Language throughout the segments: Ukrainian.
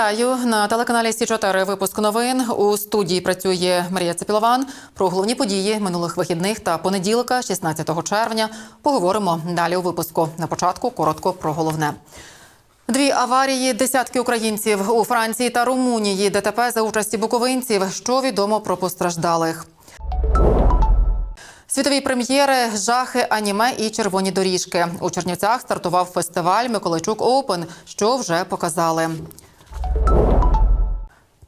Вітаю на телеканалі Сі 4 Випуск новин у студії працює Марія Цепілован. Про головні події минулих вихідних та понеділка, 16 червня. Поговоримо далі у випуску. На початку коротко про головне. Дві аварії, десятки українців у Франції та Румунії. ДТП за участі буковинців. Що відомо про постраждалих? Світові прем'єри, жахи, аніме і червоні доріжки. У Чернівцях стартував фестиваль Миколайчук Оупен, що вже показали.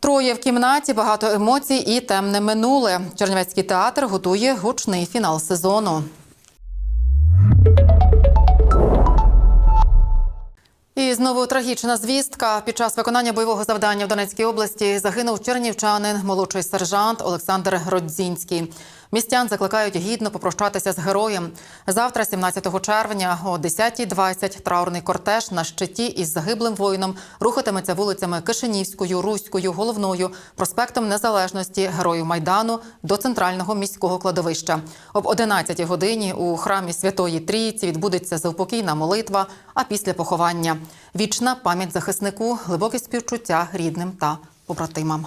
Троє в кімнаті, багато емоцій і темне минуле. Чернівецький театр готує гучний фінал сезону. І знову трагічна звістка. Під час виконання бойового завдання в Донецькій області загинув чернівчанин, молодший сержант Олександр Родзінський. Містян закликають гідно попрощатися з героєм. Завтра, 17 червня, о 10.20 траурний кортеж на щиті із загиблим воїном рухатиметься вулицями Кишинівською, Руською, Головною, проспектом Незалежності, Герою Майдану до центрального міського кладовища. Об 11 годині у храмі Святої Трійці відбудеться заупокійна молитва, а після поховання вічна пам'ять захиснику, глибоке співчуття рідним та побратимам.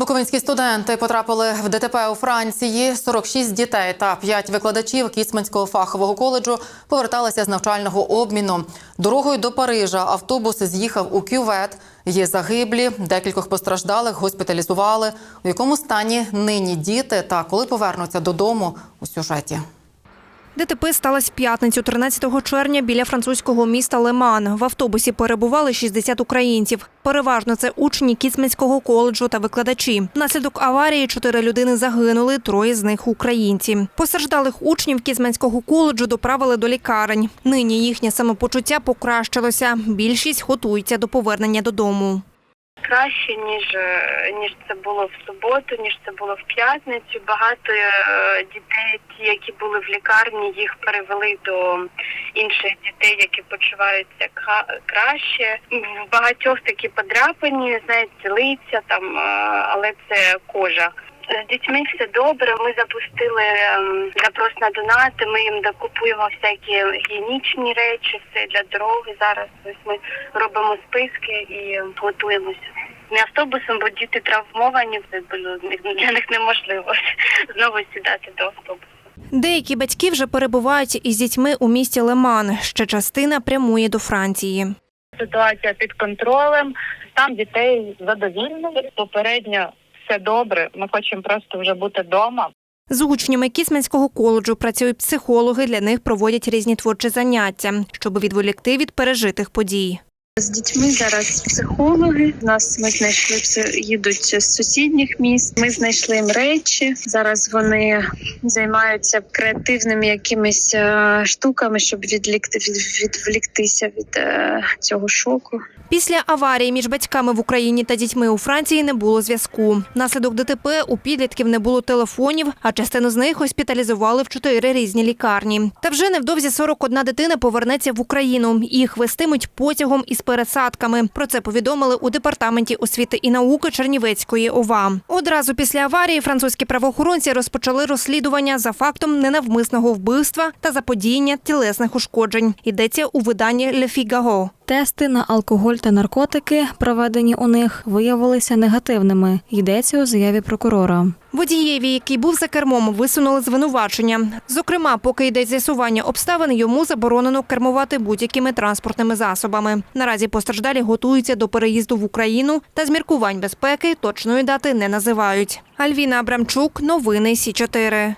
Буковинські студенти потрапили в ДТП у Франції. 46 дітей та 5 викладачів Кіцманського фахового коледжу поверталися з навчального обміну. Дорогою до Парижа автобус з'їхав у кювет. Є загиблі, декількох постраждалих госпіталізували. У якому стані нині діти та коли повернуться додому у сюжеті. ДТП сталося в п'ятницю, 13 червня, біля французького міста Леман. В автобусі перебували 60 українців. Переважно це учні Кіцманського коледжу та викладачі. Внаслідок аварії чотири людини загинули, троє з них українці. Постраждалих учнів Кіцманського коледжу доправили до лікарень. Нині їхнє самопочуття покращилося. Більшість готується до повернення додому. Краще ніж е, ніж це було в суботу, ніж це було в п'ятницю. Багато е, дітей, ті, які були в лікарні, їх перевели до інших дітей, які почуваються кра- краще. В багатьох такі подряпані, знаєте, лиця там, е, але це кожа. З дітьми все добре. Ми запустили ем, запрос на донати. Ми їм докупуємо всякі гігієнічні речі, все для дороги. Зараз ось ми робимо списки і готуємося. Не автобусом, бо діти травмовані, це було для них неможливо знову сідати до автобусу. Деякі батьки вже перебувають із дітьми у місті Леман. Ще частина прямує до Франції. ситуація під контролем. Там дітей задовільно. Попередньо все добре. Ми хочемо просто вже бути вдома. З учнями Кісменського коледжу працюють психологи. Для них проводять різні творчі заняття, щоб відволікти від пережитих подій. З дітьми зараз психологи. Нас ми знайшли їдуть з сусідніх міст. Ми знайшли їм речі. Зараз вони займаються креативними якимись е, штуками, щоб відлікти від, відволіктися від е, цього шоку. Після аварії між батьками в Україні та дітьми у Франції не було зв'язку. Наслідок ДТП у підлітків не було телефонів, а частину з них госпіталізували в чотири різні лікарні. Та вже невдовзі 41 дитина повернеться в Україну. Їх вестимуть потягом із пересадками. Про це повідомили у департаменті освіти і науки Чернівецької ОВА. Одразу після аварії французькі правоохоронці розпочали розслідування за фактом ненавмисного вбивства та заподіяння тілесних ушкоджень. Йдеться у виданні «Le Figaro». Тести на алкоголь та наркотики, проведені у них, виявилися негативними. Йдеться у заяві прокурора. Водієві, який був за кермом, висунули звинувачення. Зокрема, поки йде з'ясування обставин, йому заборонено кермувати будь-якими транспортними засобами. Наразі постраждалі готуються до переїзду в Україну та з міркувань безпеки точної дати не називають. Альвіна Абрамчук, новини Сі 4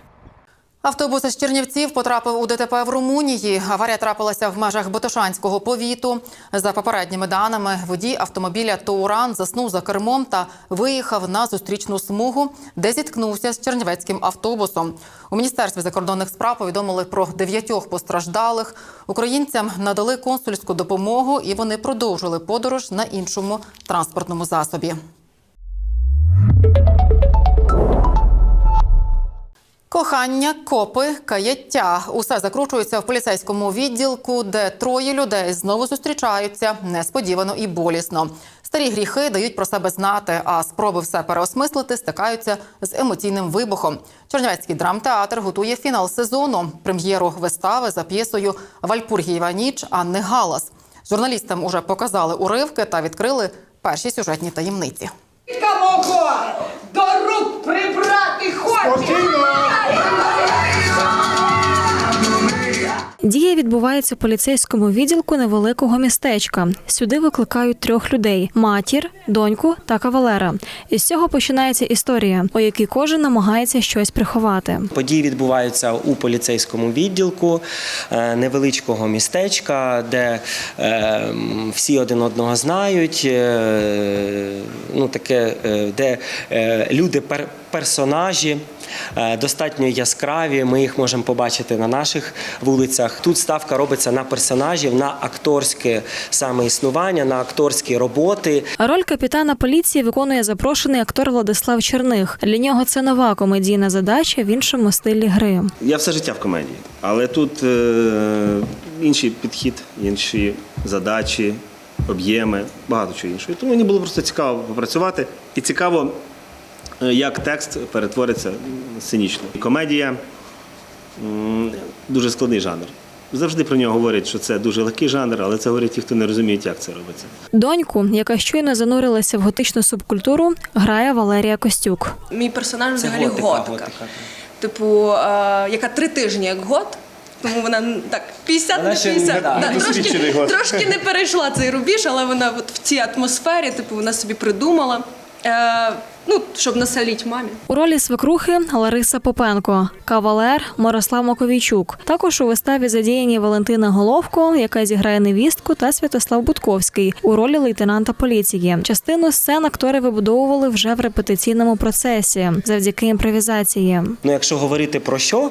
Автобус із Чернівців потрапив у ДТП в Румунії. Аварія трапилася в межах Ботошанського повіту. За попередніми даними, водій автомобіля Тоуран заснув за кермом та виїхав на зустрічну смугу, де зіткнувся з чернівецьким автобусом. У міністерстві закордонних справ повідомили про дев'ятьох постраждалих. Українцям надали консульську допомогу, і вони продовжили подорож на іншому транспортному засобі. Кохання, копи, каяття усе закручується в поліцейському відділку, де троє людей знову зустрічаються несподівано і болісно. Старі гріхи дають про себе знати, а спроби все переосмислити стикаються з емоційним вибухом. Чернівецький драмтеатр готує фінал сезону. Прем'єру вистави за п'єсою Вальпургієва ніч Анни Галас. Журналістам уже показали уривки та відкрили перші сюжетні таємниці. До рук прибрати хоче. Дія відбувається в поліцейському відділку невеликого містечка. Сюди викликають трьох людей: матір, доньку та кавалера. Із цього починається історія, у якій кожен намагається щось приховати. Події відбуваються у поліцейському відділку е, невеличкого містечка, де е, всі один одного знають. е, Ну, де люди пер- персонажі достатньо яскраві. Ми їх можемо побачити на наших вулицях. Тут ставка робиться на персонажів, на акторське саме існування, на акторські роботи. Роль капітана поліції виконує запрошений актор Владислав Черних. Для нього це нова комедійна задача в іншому стилі гри. Я все життя в комедії, але тут е, інший підхід, інші задачі, об'єми, багато чого іншого. Тому мені було просто цікаво попрацювати і цікаво, е, як текст перетвориться сценічно. Комедія дуже складний жанр. Завжди про нього говорять, що це дуже легкий жанр, але це говорять ті, хто не розуміють, як це робиться. Доньку, яка щойно занурилася в готичну субкультуру, грає Валерія Костюк. Мій персонаж взагалі готика, готика. готика. Типу, е, яка три тижні як гот. Тому вона так 50 Вона на 50. не- Да, трошки, трошки не перейшла цей рубіж, але вона от в цій атмосфері, типу, вона собі придумала. Ну, щоб насоліть мамі. У ролі свекрухи Лариса Попенко, кавалер Мирослав Маковійчук. Також у виставі задіяні Валентина Головко, яка зіграє невістку, та Святослав Будковський у ролі лейтенанта поліції. Частину сцен актори вибудовували вже в репетиційному процесі завдяки імпровізації. Ну, якщо говорити про що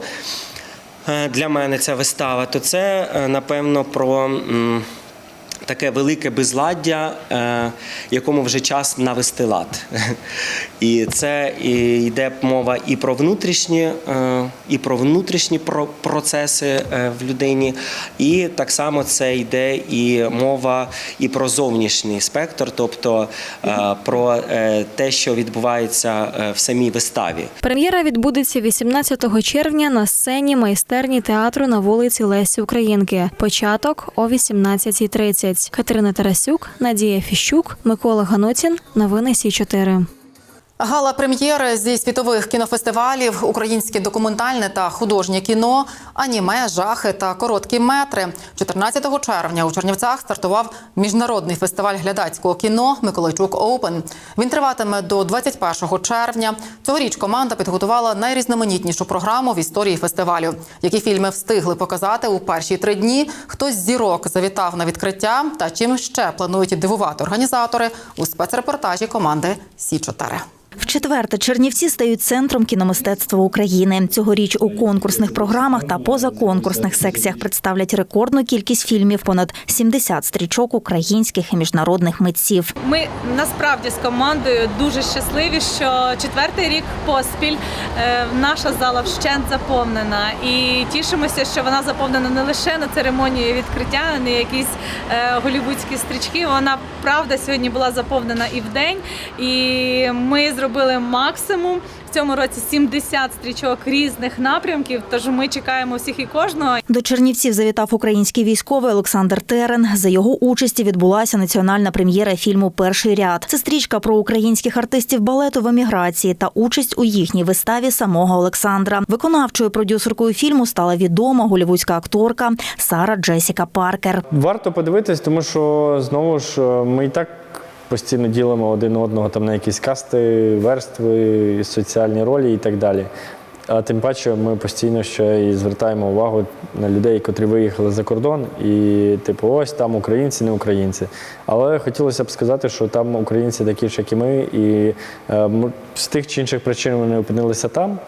е, для мене ця вистава, то це е, напевно про. Таке велике безладдя, е, якому вже час навести лад. І це йде мова і про внутрішні, е, і про внутрішні про- процеси е, в людині, і так само це йде і мова і про зовнішній спектр, тобто про те, що відбувається в самій виставі. Прем'єра відбудеться 18 червня на сцені майстерні театру на вулиці Лесі Українки. Початок о 18.30. Катерина Тарасюк, Надія Фіщук, Микола Ганоцін. Новини Сі 4 Гала прем'єри зі світових кінофестивалів, українське документальне та художнє кіно, аніме, жахи та короткі метри. 14 червня у Чернівцях стартував міжнародний фестиваль глядацького кіно Миколайчук Оупен. Він триватиме до 21 червня. Цьогоріч команда підготувала найрізноманітнішу програму в історії фестивалю. Які фільми встигли показати у перші три дні? Хтось з зірок завітав на відкриття та чим ще планують дивувати організатори у спецрепортажі команди Сі 4 Вчетверте Чернівці стають центром кіномистецтва України. Цьогоріч у конкурсних програмах та позаконкурсних секціях представлять рекордну кількість фільмів понад 70 стрічок українських і міжнародних митців. Ми насправді з командою дуже щасливі, що четвертий рік поспіль е, наша зала вщент заповнена. І тішимося, що вона заповнена не лише на церемонії відкриття, не якісь е, голівудські стрічки. Вона правда сьогодні була заповнена і вдень. І ми зробили максимум. В цьому році 70 стрічок різних напрямків. Тож ми чекаємо всіх і кожного. До Чернівців завітав український військовий Олександр Терен. За його участі відбулася національна прем'єра фільму Перший ряд. Це стрічка про українських артистів балету в еміграції та участь у їхній виставі самого Олександра. Виконавчою продюсеркою фільму стала відома голівудська акторка Сара Джесіка Паркер. Варто подивитись, тому що знову ж е, ми і так постійно ділимо один одного там на якісь касти, верстви, соціальні ролі і так далі. А тим паче ми постійно ще і звертаємо увагу на людей, котрі виїхали за кордон, і типу, ось там українці, не українці. Але хотілося б сказати, що там українці такі ж, як і ми, і е, з тих чи інших причин вони опинилися там.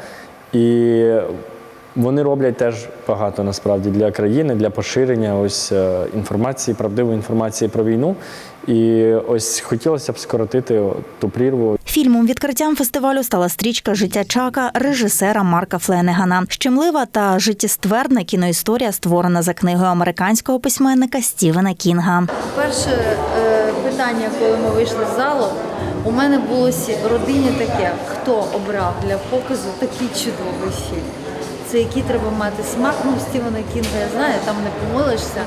І Вони роблять теж багато насправді для країни, для поширення ось е, інформації, правдивої інформації про війну. І ось хотілося б скоротити ту прірву. Фільмом відкриттям фестивалю стала стрічка Життя Чака режисера Марка Фленегана. Щемлива та життєствердна кіноісторія створена за книгою американського письменника Стівена Кінга. Перше е, питання, коли ми вийшли з залу, у мене було сі- в родині таке: хто обрав для показу такий чудовий фільм? Це який треба мати смак. Ну, Стівена Кінга я знаю, там не помилишся.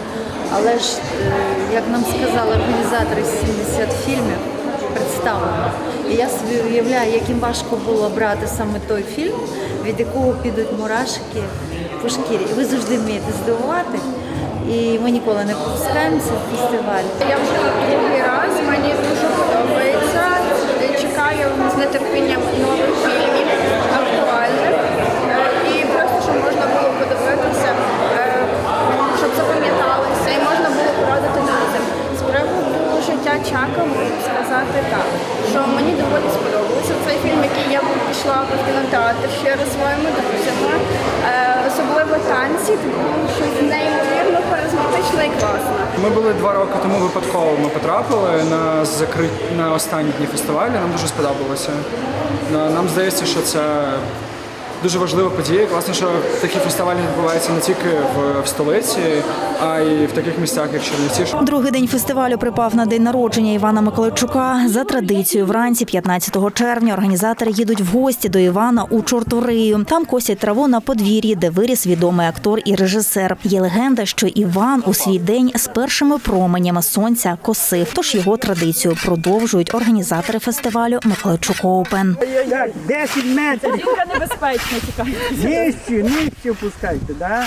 Але ж, е, як нам сказали організатори 70 фільмів, представлено. І я собі уявляю, яким важко було брати саме той фільм, від якого підуть мурашки по шкірі. І ви завжди вмієте здивувати. І ми ніколи не пропускаємося в фестиваль. Я вже другий раз, мені дуже подобається. Чекаю з нетерпінням нових фільмів, актуальних. Е, І просто щоб можна було подивитися, е, щоб запам'яталися, і можна було порадити друзям. З приводу життя Чака можу сказати так, що мені доволі сподобався цей фільм, який я пішла в кінотеатр ще раз своїми друзями. Е, Особливо танці, було щось неймовірно харизматичне і класне. Ми були два роки тому випадково. Ми потрапили на закрит на останні дні фестивалю. Нам дуже сподобалося. Нам здається, що це дуже важлива подія. Класно, що такі фестивалі відбуваються не тільки в, в столиці, а й в таких місцях, як Чернівці. Другий день фестивалю припав на день народження Івана Миколайчука. За традицією, вранці 15 червня організатори їдуть в гості до Івана у Чорторию. Там косять траву на подвір'ї, де виріс відомий актор і режисер. Є легенда, що Іван у свій день з першими променями сонця косив. Тож його традицію продовжують організатори фестивалю Миколайчук Оупен. 10 метрів. небезпечно тікає. Нижче, нижче опускайте, да?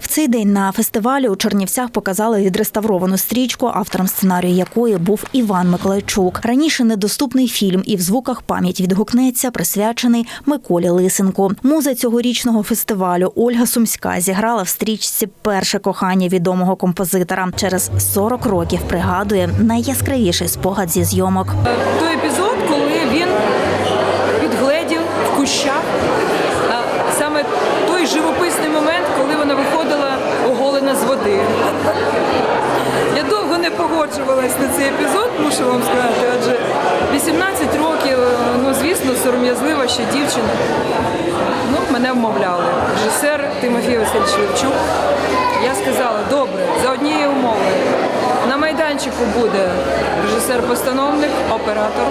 В цей день на фестивалі у Чернівцях показали відреставровану стрічку, автором сценарію якої був Іван Миколайчук. Раніше недоступний фільм і в звуках пам'ять відгукнеться, присвячений Миколі Лисенку. Муза цьогорічного фестивалю Ольга Сумська зіграла в стрічці перше кохання відомого композитора. Через 40 років пригадує найяскравіший спогад зі зйомок. той епізод, коли він підгледів в кущах а, саме той живописний момент, коли вона виходила оголена з води. Я довго не на цей епізод, мушу вам сказати, адже 18 років, ну звісно, сором'язлива ще дівчина. Ну, мене вмовляли. Режисер Тимофій Васильович Левчук. Я сказала, добре, за однієї умови. На майданчику буде режисер-постановник, оператор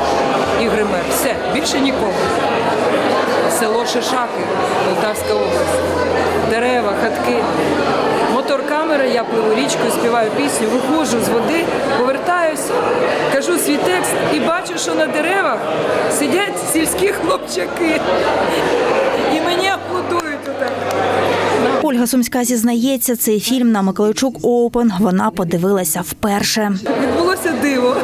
і гример. Все, більше нікого. Село Шишаки, Полтавська область. Дерева, хатки. Мотор я пливу річкою, співаю пісню, виходжу з води, повертаюсь, кажу свій текст і бачу, що на деревах сидять сільські хлопчаки. І мені аплодують отак. Ольга Сумська зізнається, цей фільм на Миколайчук Оупен вона подивилася вперше. Відбулося диво.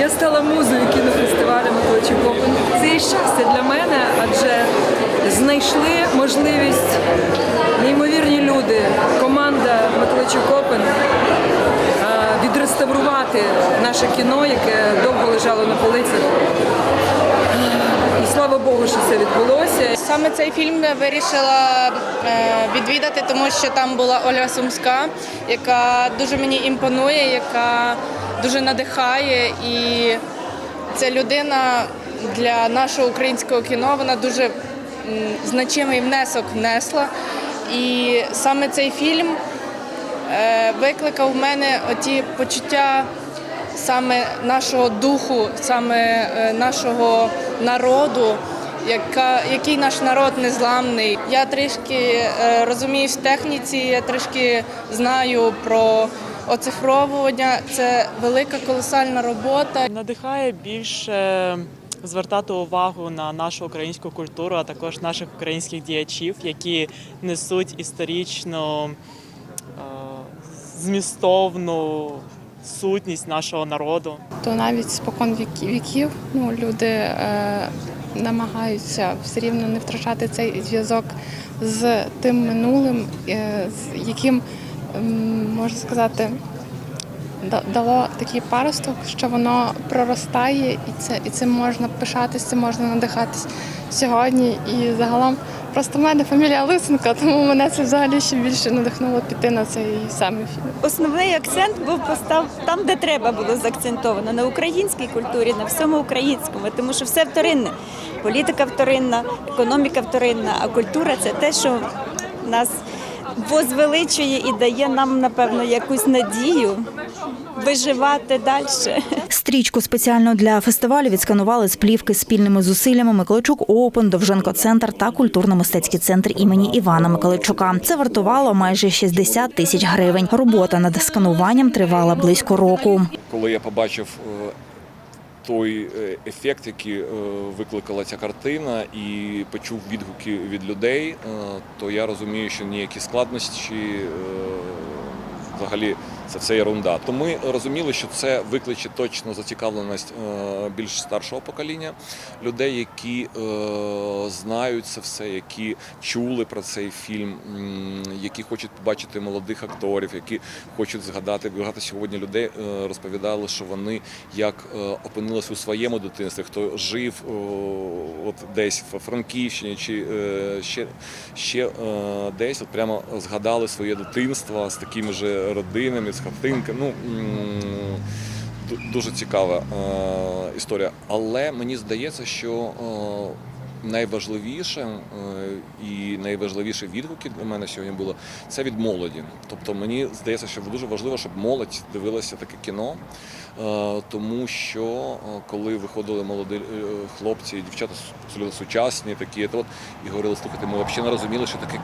Я стала музою кінофестивалю Миколайчук Open. Це і щастя для мене, адже знайшли можливість неймовірні люди, команда Миколайчук е, відреставрувати наше кіно, яке довго лежало на полицях. І слава Богу, що це відбулося. Саме цей фільм я вирішила е, відвідати, тому що там була Ольга Сумська, яка дуже мені імпонує, яка дуже надихає. І ця людина для нашого українського кіно вона дуже значимий внесок внесла. І саме цей фільм викликав в мене оті почуття саме нашого духу, саме е, нашого народу, яка, який наш народ незламний. Я трішки е, розуміюсь в техніці, я трішки знаю про оцифровування. Це велика колосальна робота. Надихає більше звертати увагу на нашу українську культуру, а також наших українських діячів, які несуть історично е, змістовну сутність нашого народу. то навіть спокон віків ну, люди е, намагаються все рівно не втрачати цей зв'язок з тим минулим, е, з яким, можна сказати, дало такий паросток, що воно проростає, і це і цим можна пишатись, цим можна надихатись сьогодні. І загалом Просто в мене фамілія Лисенко, тому мене це взагалі ще більше надихнуло піти на цей саме фільм. Основний акцент був постав там, де треба було заакцентовано на українській культурі, на всьому українському, тому що все вторинне. Політика вторинна, економіка вторинна, а культура це те, що нас возвеличує і дає нам, напевно, якусь надію виживати далі. Стрічку спеціально для фестивалю відсканували з плівки спільними зусиллями Миколайчук Оупен, Довженко Центр та культурно-мистецький центр імені Івана Миколайчука. Це вартувало майже 60 тисяч гривень. Робота над скануванням тривала близько року. коли я побачив е, той е, ефект, який е, викликала ця картина, і почув відгуки від людей, то я розумію, що ніякі складнощі е, взагалі це все ерунда. То ми розуміли, що це викличе точно зацікавленість е, більш старшого покоління людей, які е, знають це все, які чули про цей фільм, які хочуть побачити молодих акторів, які хочуть згадати. Багато сьогодні людей е, розповідали, що вони як опинилися у своєму дитинстві, хто жив от десь в Франківщині чи ще, ще десь, от прямо згадали своє дитинство з такими ж родинами, з хатинками. Ну, дуже цікава е, історія. Але мені здається, що е, найважливіше е, і найважливіші відгуки для мене сьогодні було це від молоді. Тобто мені здається, що дуже важливо, щоб молодь дивилася таке кіно, тому що коли виходили молоді хлопці і дівчата сучасні, такі, то і говорили, слухайте, ми взагалі не розуміли, що таке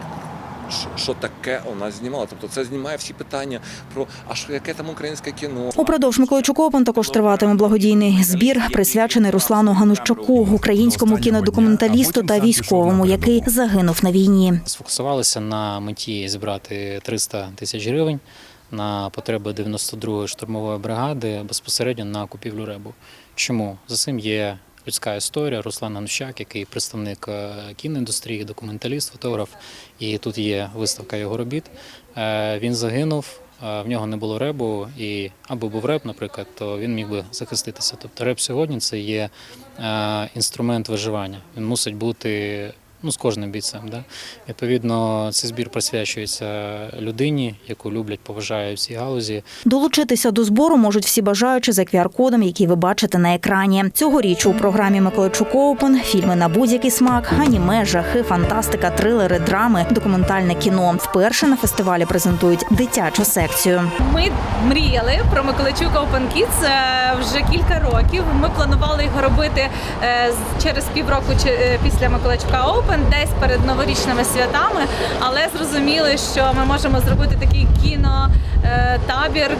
що- таке у нас знімало. Тобто це знімає всі питання про а що яке там українське кіно. Упродовж Миколайчук Опен також триватиме благодійний збір, присвячений Руслану Ганущаку, українському кінодокументалісту та військовому, який загинув на війні. Сфокусувалися на меті зібрати 300 тисяч гривень на потреби 92-ї штурмової бригади безпосередньо на купівлю ребу. Чому? За цим є людська історія. Руслан Анущак, який представник е, кіноіндустрії, документаліст, фотограф, і тут є виставка його робіт. Е, Він загинув. е, В нього не було ребу, і аби був реб, наприклад, то він міг би захиститися. Тобто реб сьогодні це є інструмент виживання. Він мусить бути ну, з кожним бійцем. Да? Відповідно, цей збір присвячується людині, яку люблять, поважають в цій галузі. Долучитися до збору можуть всі бажаючі за QR-кодом, який ви бачите на екрані. Цьогоріч у програмі Миколайчук Оупен фільми на будь-який смак, аніме, жахи, фантастика, трилери, драми, документальне кіно. Вперше на фестивалі презентують дитячу секцію. Ми мріяли про Миколайчук Open Kids е, вже кілька років. Ми планували його робити е, з- через півроку чи- е, після Миколайчука Open, десь перед новорічними святами, але зрозуміли, що ми можемо зробити такий кіно. е,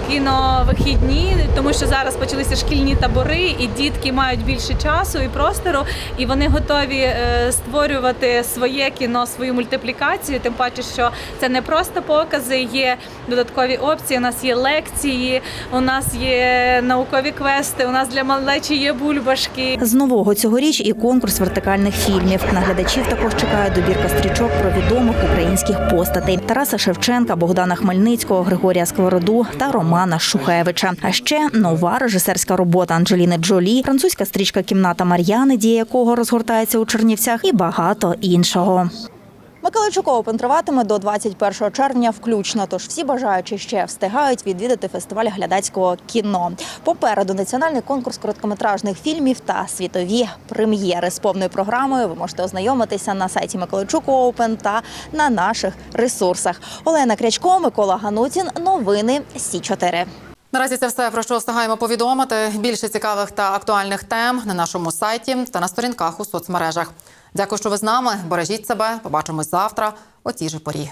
кіновихідні, тому що зараз почалися шкільні табори, і дітки мають більше часу і простору, і вони готові е, створювати своє кіно, свою мультиплікацію. Тим паче, що це не просто покази, є додаткові опції. У нас є лекції, у нас є наукові квести, у нас для малечі є бульбашки. З нового цьогоріч і конкурс вертикальних фільмів. На глядачів також чекає добірка стрічок про відомих українських постатей Тараса Шевченка, Богдана Хмельницького, Григорія Сковороду та Романа Шухевича. А ще нова режисерська робота Анджеліни Джолі, французька стрічка Кімната Мар'яни, дія якого розгортається у Чернівцях, і багато іншого. Миколайчук Оупен триватиме до 21 червня включно, тож всі бажаючі ще встигають відвідати фестиваль глядацького кіно. Попереду національний конкурс короткометражних фільмів та світові прем'єри з повною програмою. Ви можете ознайомитися на сайті Миколайчук Оупен та на наших ресурсах. Олена Крячко, Микола Ганутін. Новини Сі 4 Наразі це все про що встигаємо повідомити. Більше цікавих та актуальних тем на нашому сайті та на сторінках у соцмережах. Дякую, що ви з нами. Бережіть себе. Побачимось завтра о тій же порі.